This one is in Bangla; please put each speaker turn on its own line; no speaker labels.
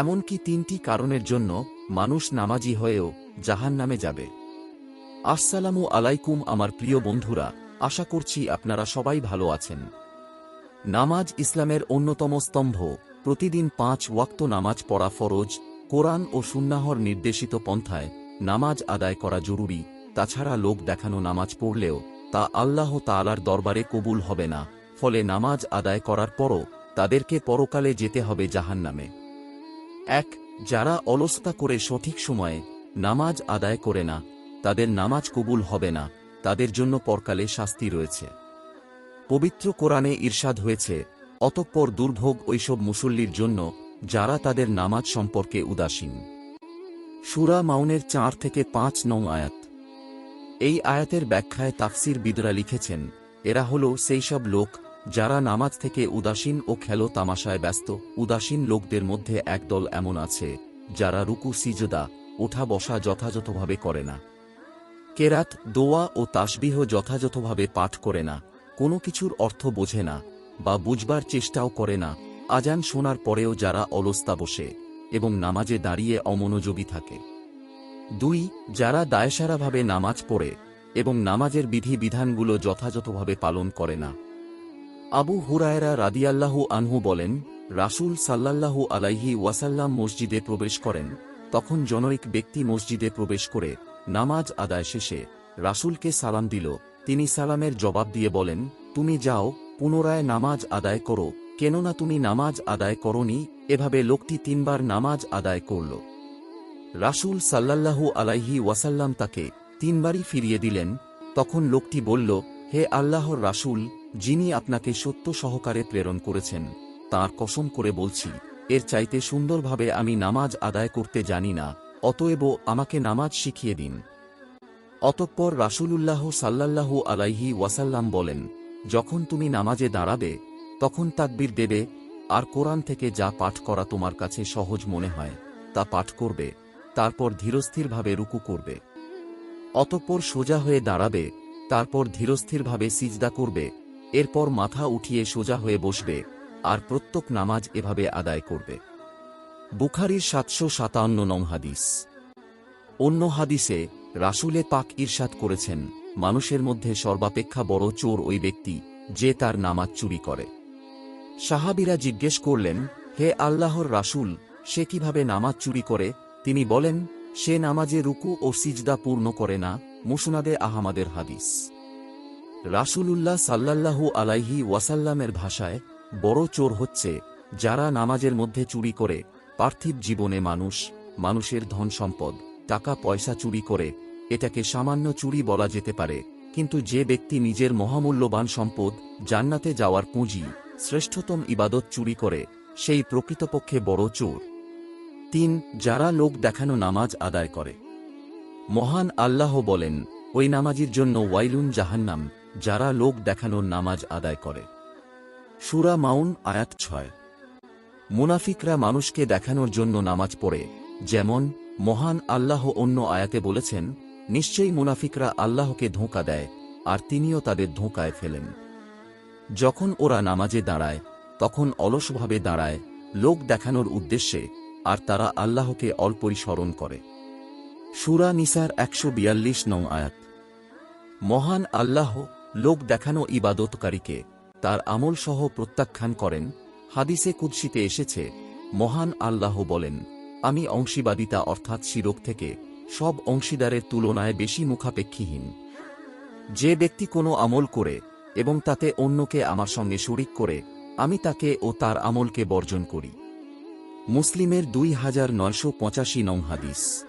এমনকি তিনটি কারণের জন্য মানুষ নামাজি হয়েও জাহান নামে যাবে। আসসালামু আলাইকুম আমার প্রিয় বন্ধুরা, আশা করছি আপনারা সবাই ভালো আছেন। নামাজ ইসলামের অন্যতম স্তম্ভ, প্রতিদিন পাঁচ ওয়াক্ত নামাজ পড়া ফরজ, কোরআন ও সুন্নাহর নির্দেশিত পন্থায় নামাজ আদায় করা জরুরি, তাছাড়া লোক দেখানো নামাজ পড়লেও তা আল্লাহ তালার দরবারে কবুল হবে না, ফলে নামাজ আদায় করার পরও তাদেরকে পরকালে যেতে হবে জাহান্নামে। এক, যারা অলসতা করে সঠিক সময়ে নামাজ আদায় করে না, তাদের নামাজ কবুল হবে না, তাদের জন্য পরকালে শাস্তি রয়েছে। পবিত্র কোরআনে ঈর্ষাদ হয়েছে, অতঃপর দুর্ভোগ ওইসব মুসল্লির জন্য যারা তাদের নামাজ সম্পর্কে উদাসীন। সুরা মাউনের চার থেকে পাঁচ নং আয়াত। এই আয়াতের ব্যাখ্যায় তাফসির বিদরা লিখেছেন, এরা হল সেই সব লোক যারা নামাজ থেকে উদাসীন ও খেলো তামাশায় ব্যস্ত, উদাসীন লোকদের মধ্যে একদল এমন আছে, যারা রুকু, সিজদা, ওঠা বসা যথাযথভাবে করে না। কেরাত, দোয়া ও তাসবিহ যথাযথভাবে পাঠ করে না, কোনো কিছুর অর্থ বোঝে না বা বুঝবার চেষ্টাও করে না। আজান শোনার পরেও যারা অলস্তা বসে এবং নামাজে দাঁড়িয়ে অমনোযোগী থাকে। দুই, যারা দায়সারাভাবে নামাজ পড়ে এবং নামাজের বিধি বিধানগুলো যথাযথভাবে পালন করে না। আবু হুরায়রা রাদিয়াল্লাহু আনহু বলেন, রাসূল সাল্লাল্লাহু আলাইহি ওয়াসাল্লাম মসজিদে প্রবেশ করেন। তখন জনৈক ব্যক্তি মসজিদে প্রবেশ করে নামাজ আদায় শেষে রাসূলকে সালাম দিল। তিনি সালামের জবাব দিয়ে বলেন, তুমি যাও, পুনরায় নামাজ আদায় করো। কেননা তুমি নামাজ আদায় করনি, এভাবে লোকটি তিনবার নামাজ আদায় করল। রাসূল সাল্লাল্লাহু আলাইহি ওয়াসাল্লাম তাকে তিনবারই ফিরিয়ে দিলেন। তখন লোকটি বলল, হে আল্লাহর রাসূল যিনি আপনাকে সত্য সহকারে প্রেরণ করেছেন, তার কসম করে বলছি, এর চাইতে সুন্দরভাবে আমি নামাজ আদায় করতে জানি না, অতএব আমাকে নামাজ শিখিয়ে দিন। অতঃপর রাসূলুল্লাহ সাল্লাল্লাহু আলাইহি ওয়াসাল্লাম বলেন, যখন তুমি নামাজে দাঁড়াবে, তখন তাকবির দেবে, আর কোরআন থেকে যা পাঠ করা তোমার কাছে সহজ মনে হয়, তা পাঠ করবে, তারপর ধীরস্থিরভাবে রুকু করবে। অতঃপর সোজা হয়ে দাঁড়াবে, তারপর ধীরস্থিরভাবে সিজদা করবে এরপর মাথা উঠিয়ে সোজা হয়ে বসবে, আর প্রত্যেক নামাজ এভাবে আদায় করবে। বুখারির সাতশো সাতান্ন নং হাদিস। অন্য হাদিসে রাসূলে পাক ঈর্ষাদ করেছেন, মানুষের মধ্যে সর্বাপেক্ষা বড় চোর ওই ব্যক্তি যে তার নামাজ চুরি করে। সাহাবিরা জিজ্ঞেস করলেন, হে আল্লাহর রাসূল, সে কীভাবে নামাজ চুরি করে? তিনি বলেন, সে নামাজে রুকু ও সিজদা পূর্ণ করে না। মুসনাদে আহমাদের হাদিস। রাসূলুল্লাহ সাল্লাল্লাহু আলাইহি ওয়াসাল্লামের ভাষায় বড় চোর হচ্ছে যারা নামাজের মধ্যে চুরি করে, পার্থিব জীবনে মানুষ, মানুষের ধন সম্পদ, টাকা পয়সা চুরি করে, এটাকে সামান্য চুরি বলা যেতে পারে, কিন্তু যে ব্যক্তি নিজের মহামূল্যবান সম্পদ জান্নাতে যাওয়ার পুঁজি, শ্রেষ্ঠতম ইবাদত চুরি করে, সেই প্রকৃতপক্ষে বড় চোর। তিন, যারা লোক দেখানো নামাজ আদায় করে। মহান আল্লাহ বলেন, ওই নামাজির জন্য ওয়াইলুন জাহান্নাম যারা লোক দেখানোর নামাজ আদায় করে। সুরা মাউন, আয়াত ছয়। মুনাফিকরা মানুষকে দেখানোর জন্য নামাজ পড়ে, যেমন, মহান আল্লাহ অন্য আয়াতে বলেছেন, নিশ্চয়ই মুনাফিকরা আল্লাহকে ধোঁকা দেয়, আর তিনিও তাদের ধোঁকায় ফেলেন। যখন ওরা নামাজে দাঁড়ায়, তখন অলসভাবে দাঁড়ায়, লোক দেখানোর উদ্দেশ্যে, আর তারা আল্লাহকে অল্পই স্মরণ করে। সুরা নিসার একশো বিয়াল্লিশ নং আয়াত। মহান আল্লাহ লোক দেখানো ইবাদতকারীকে তার আমল সহ প্রত্যাখ্যান করেন। হাদিসে কুৎসিতে এসেছে, মহান আল্লাহ বলেন, আমি অংশীবাদিতা অর্থাৎ শিরক থেকে সব অংশীদারের তুলনায় বেশি মুখাপেক্ষীহীন। যে ব্যক্তি কোনো আমল করে এবং তাতে অন্যকে আমার সঙ্গে শরিক করে, আমি তাকে ও তার আমলকে বর্জন করি। মুসলিমের দুই হাজার নয়শো পঁচাশি নং হাদিস।